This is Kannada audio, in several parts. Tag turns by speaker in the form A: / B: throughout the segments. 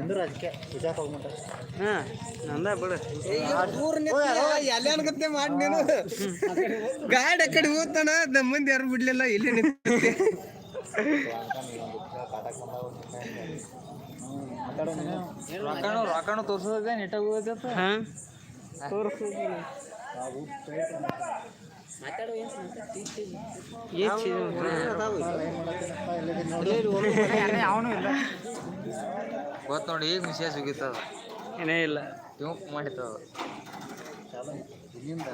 A: ನಿಂದು ಅದಕ್ಕೆ
B: ಹಾಂ ನಂದ ಬಿಡು.
C: ಎಲ್ಲಿ ಅನ್ಕತ್ತೆ ಮಾಡಿ ನೀನು? ಗಾಡಿ ಆ ಕಡೆ ಹೋಗ್ತಾನ ನಮ್ಮ ಮಂದಿ ಯಾರು ಬಿಡ್ಲಿಲ್ಲ ಇಲ್ಲಿ
A: ನೀನು
D: ರೊಕ್ಕನು ರೊಕ್ಕನು ತೋರ್ಸೋದೇ ನೆಟ್ಟಾಗ ಹೋಗತ್ತೆ
B: ಹಾಂ.
D: ಅವನು ಇಲ್ಲ ಗೊತ್ತ ನೋಡಿ ಈಗ ವಿಶೇಷ ಹೋಗಿತ್ತದ
B: ಏನೇ ಇಲ್ಲ.
D: ಟ್ಯೂಪ್ ಮಾಡಿತ್ತದ
A: ಇಲ್ಲಿಂದ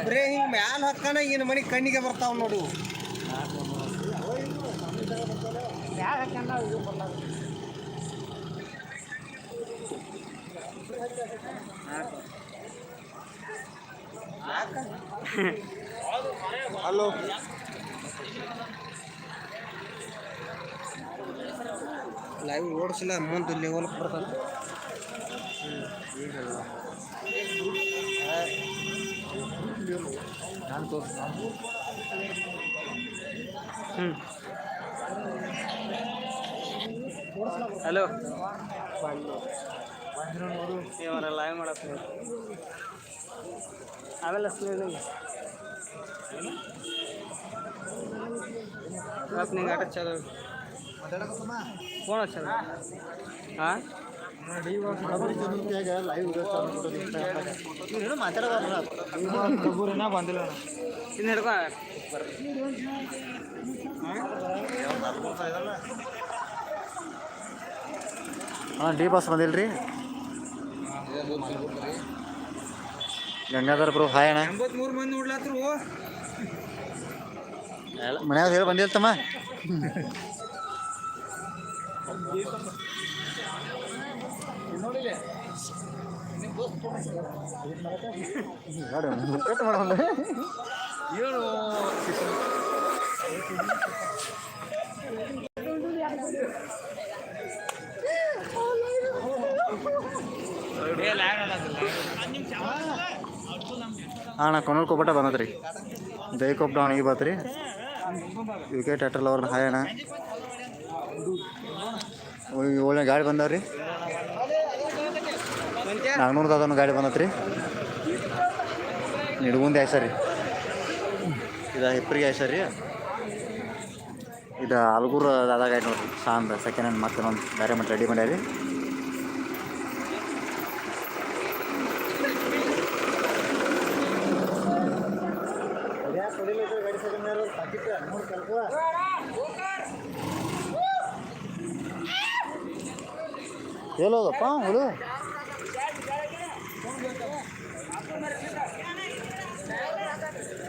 C: ಬರೇ ಹಿಂಗ್ ಮ್ಯಾಲ ಹಕ್ಕನ ಏನ್ ಮನಿ ಕಣ್ಣಿಗೆ ಬರ್ತಾವ ನೋಡು. ಹಲೋ. ಲೈವ್ ಓಡಿಸಿಲ್ಲ ಮುಂದೆ ಲೆವೆಲ್ ಬರ್ತದೆ
D: ನಾನು ತೋರ್ಸ
B: ಹ್ಞೂ ಹಲೋ ಇವರ ಲೈವ್ ಮಾಡಕ್ಕೆ ಅವೆಲ್ಲ ಸ್ಲೋ ನಿಂಗೆ ಆಟ ಚಲೋ ಫೋನ್ ಹಚ್ಚಲ್ಲ ಹಾಂ
D: ಬಂದಿಲ್ಲ
B: ಇನ್ನು ಹಿಡ್ಕೊ.
A: ಹಾಂ ಡಿ ಬಾಸ್ ಬಂದಿಲ್ರಿ? ಗಂಗಾಧರ್ ಬ್ರೋ ಹಾಯ್ ಅಣ್ಣ.
C: ಎಂಬತ್ಮೂರು ಮಂದಿ ನೋಡ್ಲಾತ್ರು.
A: ಮನ್ಯಾಗ ಹೇಳಿ ಬಂದಿಲ್ಲ ತಮ್ಮ ಅಣ್ಣ, ಕೊನಲ್ ಕೊಬ್ಬಟ ಬಂದದ್ರಿ. ದೈಕೊಬ್ಬ ಡೌನ್ ಈಗ ಬತ್ರಿ. ಕೆ ಅಟ್ರಲ್ ಅವ್ರನ್ನ ಹಾಯಣ್ಣ ಒಳ್ಳೆ ಗಾಡಿ ಬಂದವ್ರಿ. ನಾಲ್ನೂರು ಅದೊಂದು ಗಾಡಿ ಬಂದತ್ರಿ. ನಿಡ್ಗುಂದಿ ಆಯ್ತು ರೀ ಇದು. ಹೆಪ್ರಿಗೆ ಆಯ್ತು ರೀ ಇದು. ಅಲ್ಗೂರು ದಾದಾಗ ಆಯ್ತು ನೋಡ್ರಿ. ಸಾಂದ್ರ ಸೆಕೆಂಡ್ ಹ್ಯಾಂಡ್ ಮತ್ತೆ ಒಂದು ಬೇರೆ ಮತ್ತೆ ರೆಡಿ ಮಾಡ್ಯಾರಿ. ಹೇಳೋದಪ್ಪ ಹುಡು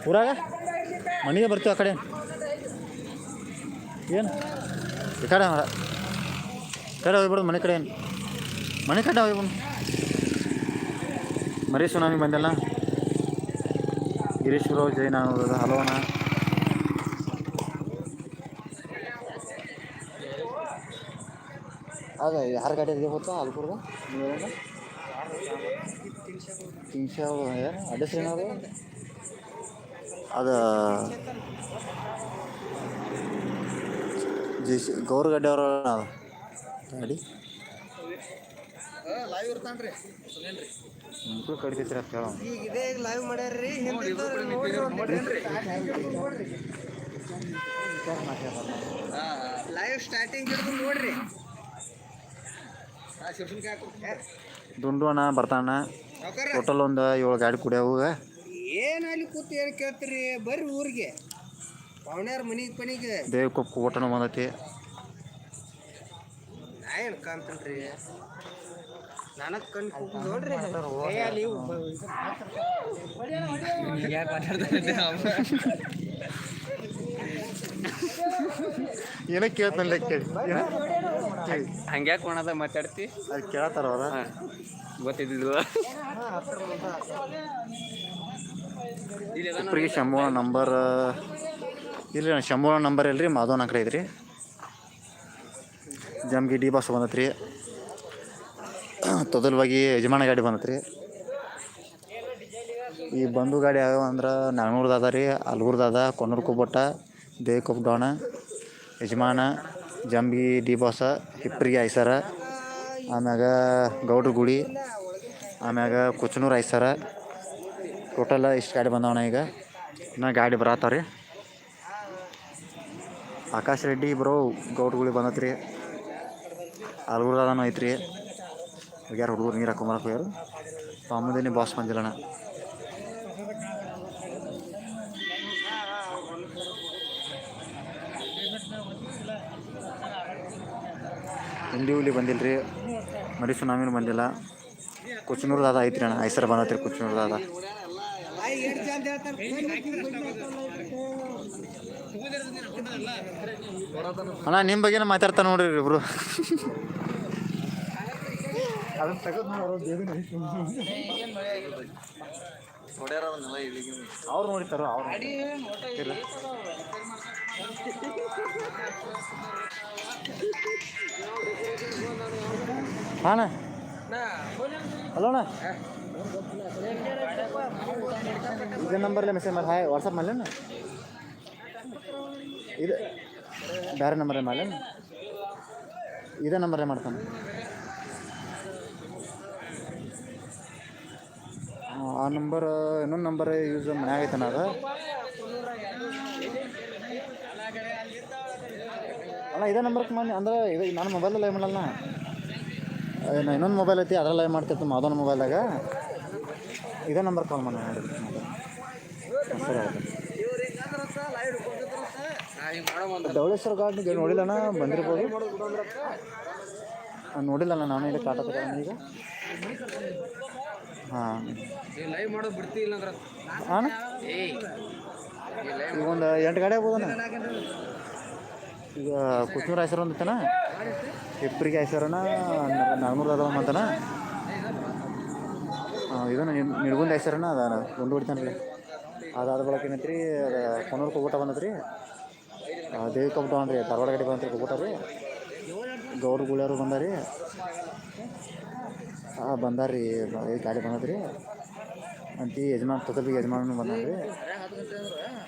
A: ಊರಾಗ? ಮನೆಗೆ ಬರ್ತೀವಿ ಆ ಕಡೆ? ಏನು? ಈ ಕಡೆ ಕಡೆ ಹೋಗ್ಬಿಡೋದು ಮನೆ ಕಡೆ ಏನು? ಮನೆ ಕಡೆ ಹೋಗ್ಬೋದು ಮರಿ ಸುನಾಮಿ ಬಂದಲ್ಲ? ಗಿರೀಶ್ವರ ಜೈನ ಹಲವನ ಆಗ ಯಾರ ಗಾಡಿ ಇದೆ ಗೊತ್ತಾ ಅಲ್ಪುರ್ದ ತಿನ್ಸ ಅಡ್ರೆಸ್ ಏನದು ಅದು ಜಿ ಸಿ ಗೌರಗಡ್ಡೆ ಅವರ ಗಾಡಿ?
C: ಲೈವ್ ಇರ್ತಾನ್ರಿ
A: ಮಕ್ಕಳು ಕಡಿತೈತ್ರಿ ಅಂತ ಹೇಳೋ
C: ಈಗ ಇದೇ ಲೈವ್ ಮಾಡ್ಯಾರ್ರಿ ಲೈವ್ ಸ್ಟಾರ್ಟಿಂಗ್ ಹಿಡಿದು ನೋಡ್ರಿ. ಆ ಶಿರ್ಷನ್ ಕಾಕು
A: ದುಂಡು ಅಣ್ಣ ಬರ್ತಾನ ಟೋಟಲ್ ಒಂದು ಏಳು ಗಾಡಿ ಕುಡಿಯವು
C: ಏನ್ ಅಲ್ಲಿ ಕೂತು ಏನು ಕೇಳ್ತೀರಿ? ಬರ್ರಿ ಊರಿಗೆ. ಪವನ್ಯಾರ ಮನಿಗೆ ಪನಿಗೆ.
A: ದೇವ್ ಕೊಪ್ಪು ಓಟನ ಬಂದೈತಿ.
C: ನಾ ಏನು ಕಾಣ್ತೇನ್ರಿ? ರೀ ಕಣ್ ಕೂತು ನೋಡ್ರಿ. ಏ ಅಲ್ಲಿ
D: ಮಾತಾಡ್ತಾರೆ
A: ಏನೋ ಕೇಳ್ತಾನಲ್ಲ ಕೇಳಿ.
B: ಹಂಗ್ಯಾಕೆ ಮಾಡೋದ ಮಾತಾಡ್ತಿ?
A: ಅದು ಕೇಳತ್ತಾರ ಅವ್ರ
B: ಗೊತ್ತಿದ್ದಿಲ್ಲ
A: ಇಬ್ಬರಿಗೆ ಶಂಭು ನಂಬರ್ ಇಲ್ಲ ರೀ ನಂಬರ್ ಇಲ್ರಿ, ಮಾಧವನ ಕಡೆ ಐತ್ರಿ. Jamgi D boss ಬಂದತ್ರಿ. ತೊದಲ್ವಾಗಿ ಯಜಮಾನ ಗಾಡಿ ಬಂದತ್ರಿ. ಈ ಬಂದು ಗಾಡಿ ಯಾವ್ಯಾವ ಅಂದ್ರೆ ನಾಗ್ನೂರ್ದು ಅದ ರೀ, ಅಲ್ಗೂರ್ದು ಅದ, ಕೊನ್ನೂರು ಕುಬ್ಬಟ್ಟ ದೇಕೊಪ್ಪ ಡೋಣ, ಯಜಮಾನ ಜಂಬಿ ಡಿ ಬಾಸ, ಹಿಪ್ರಿಗೆ ಐಸರ, ಆಮ್ಯಾಗ ಗೌಡ್ರ ಗುಡಿ, ಆಮ್ಯಾಗ ಕುಚನೂರು ಐಸರ ಟೋಟಲ್ ಇಷ್ಟು ಗಾಡಿ ಬಂದವಣ ಈಗ? ಇನ್ನು ಗಾಡಿ ಬರತ್ತಾವ ರೀ ಆಕಾಶ್ ರೆಡ್ಡಿ ಬ್ರೋ ಬಂದತ್ ರೀ ಬಂದತ್ರಿ. ಅಲ್ಗೂರ್ದಾನು ಐತ್ರಿ. ಯಾರು ಹುಡುಗರು ನೀರು ಹಾಕೊಂಬರಕ್ಕೆ ಹೋಗ್ಯಾರು? ಪಾಮುದಿನಿ ಬಾಸ್ ಬಂದಿಲ್ಲಣ್ಣ. ಹಿಂದಿ ಹುಲಿ ಬಂದಿಲ್ಲ ರೀ ಮರಿ ಸುನಾಮಿನೂ ಬಂದಿಲ್ಲ. ಕುಚನೂರ್ದಾದ ಐತ್ರಿ ಅಣ್ಣ. ಐಸರ್ ಬಂದತ್ರಿ ಕುಚನೂರ್ದಾದ ಅಣ್ಣ ನಿಮ್ಮ ಬಗ್ಗೆನ ಮಾತಾಡ್ತಾ ನೋಡ್ರಿ ಇಬ್ರು. ಅವ್ರು ನೋಡಿತಾರ ಅವ್ರು ಇಲ್ಲ. ಹಾ ಅಣ್ಣ. ಹಲೋ ಅಣ್ಣ. ಇದೇ ನಂಬರ್ಲೆ ಮೆಸೇಜ್ ಮಾಡಿ ಹಾಯ್ ವಾಟ್ಸಪ್ ಮಾಡಲೇನು ಇದು. ಬೇರೆ ನಂಬರೇ ಮಾಡಲೇನು ಇದೇ ನಂಬರೇ ಮಾಡ್ತಾನೆ. ಆ ನಂಬರ್, ಇನ್ನೊಂದು ನಂಬರ್ ಯೂಸ್ ಮನ್ಯಾಗ ಐತನ ಅದು ಅಲ್ಲ ಇದೇ ನಂಬರ್ಗೆ ಮಾಡಿ ಅಂದ್ರೆ ಇದು ನನ್ನ ಮೊಬೈಲಲ್ಲಿ ಲೈವ್ ಮಾಡಲ್ಲ ಇನ್ನೊಂದು ಮೊಬೈಲ್ ಐತಿ ಅದ್ರಲ್ಲಿ ಲೈವ್ ಮಾಡ್ತಿರ್ತೀನಿ ಅದೊಂದು ಮೊಬೈಲ್ದಾಗ ಇದೇ ನಂಬರ್ ಕಾಲ್ ಮಾಡಿ ಧವಳೇಶ್ವರ ಗಾರ್ಡ್ನಿಗೆ ನೋಡಿಲ್ಲಣ್ಣ? ಬಂದಿರ್ಬೋದು. ನೋಡಿಲ್ಲಣ್ಣ, ನಾನು ಇಲ್ಲಿ ಕಾಟ ಈಗ. ಹಾಂ.
C: ಲೈವ್
A: ಈಗ ಒಂದು ಎಂಟು ಗಾಡಿ ಆಗ್ಬೋದಣ್ಣ? ಈಗ ಕುಚ್ನೂರು ಐಸರ್ ಒಂದು ಐತನ ಇಬ್ಬರಿಗೆ ಐಸರನ ನಾಲ್ಮೂರು ಅದಾವ ಅಂತನ ಇದನ್ನ ನಿಡ್ಗುಂದ ಹೆಸರನ್ನ ಅದ ಗುಂಡು ರೀ. ಅದಾದ ಬಳಕ ಏನೈತ್ರಿ ಅದು ಕೊನೂರು ಕುಗುಟ ಬಂದತ್ರಿ ದೇವಿ ಕಬ್ಬು ತಗೊಂಡ್ರಿ ಧಾರವಾಡ ಗಡಿ ಬಂದ್ರಿ ಕುಗುಟ ರೀ. ಗೌರ್ ಗುಳ್ಯಾರು ಬಂದಾರಿ ಹಾಂ ಬಂದಾರ್ರಿ ಗಾಡಿ ಬಂದದ್ರಿ ಅಂತಿ ಯಜಮಾನ್ ತೊತಬಿಗೆ ಯಜಮಾನನು ಬಂದ್ರಿ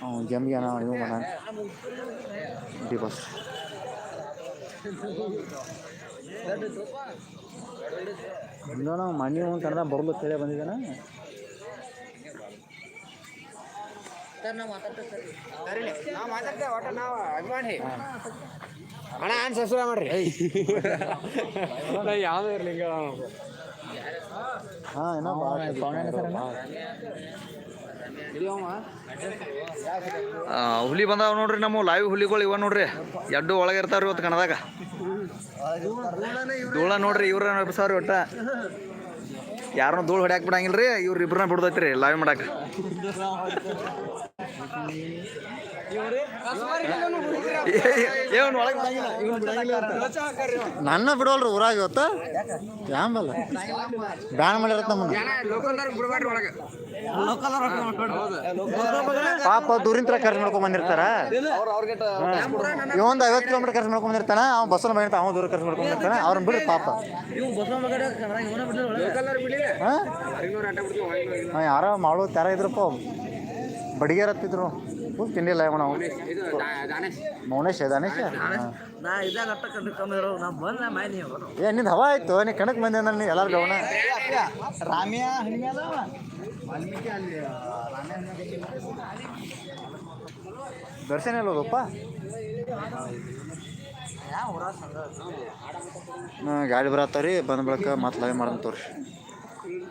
A: ಹ್ಞೂ ಜಮ್ಗೆ ಅಣ್ಣ ಇವು ಡಿ ಬಸ್. ಇಲ್ಲ ನಾವು ಮಣ್ಣಿ ಒಂದು ಕನ್ನಡ ಬರಲು ಕೇಳಿ ಬಂದಿದ್ದಾನ.
C: ಅಣ್ಣ ಸಬ್ಸ್ಕ್ರೈಬ್ ಮಾಡ್ರಿ. ಯಾವ್ದು ಇರ್ಲಿ
A: ಹಾಂ ಏನೋ ಭಾಳ
E: ಹುಲಿ ಬಂದಾವ ನೋಡ್ರಿ ನಮ್ಮ ಲೈವ್ ಹುಲಿಗಳು ಇವ ನೋಡ್ರಿ. ಎಡ್ಡು ಒಳಗೆ ಇರ್ತಾವ್ರಿ ಇವತ್ತು ಕಣದಾಗ ಧೂಳ ನೋಡ್ರಿ ಇವ್ರ ಸಾವಿರ ಒಟ್ಟ? ಯಾರನ್ನೂ ಧೂಳು ಹೊಡ್ಯಾಕ್ ಬಿಡಂಗಿಲ್ರಿ ಇವ್ರ ಇಬ್ರನ್ನ ಬಿಡ್ದೈತ್ರಿ ಲೈವ್ ಮಾಡಾಕ.
A: ನನ್ನ ಬಿಡೋಲ್ರಿ ಊರಾಗ ಇವತ್ತು. ಯಾಂಬಲ್ಲ? ಬ್ಯಾನ್ ಮಾಡಿರತ್ತ ಪಾಪ ದೂರಿಂತ್ರ ಖರ್ಚು ಮಾಡ್ಕೊಂಡ್ ಬಂದಿರ್ತಾರ. ಇವೊಂದು ಐವತ್ತು ಕಿಲೋಮೀಟರ್ ಖರ್ಚು ಮಾಡ್ಕೊಂಡ್ ಬಂದಿರ್ತಾನ ಅವ್ ಬಸ್ಸಲ್ಲಿ ಬಂದಿರ್ತ ಅವ್ನು ದೂರ ಖರ್ಚು ಮಾಡ್ಕೊಂಡ್ ಬಂದಿರ್ತಾನ ಅವ್ರನ್ನ ಬಿಡ್ರಿ ಪಾಪ. ಯಾರ ಮಾಡೋ, ತರ ಇದ್ರಪ್ಪ ಬಡಿಗೆರ್ ಫುಲ್ ತಿಂಡಿಲ್ಲ
C: ಅವನ
A: ಮೌನೇಶ ದಾನೇಶ. ಏ ನಿಂದು ಹವಾ ಆಯ್ತು ನೀ ಕಣಕ್ ಬಂದೆ ನಾನು ನೀ ಎಲ್ಲಾರು ಗಮನ
D: ರಾಮ್ಯ
A: ದರ್ಶನ ಎಲ್ಲೋದಪ್ಪ ಗಾಡಿ ಬರತ್ತಾವ್ರಿ ಬಂದ ಬಳಿಕ ಮತ್ತೆ ಲೈವ್ ಮಾಡಂತ ತೋರಿ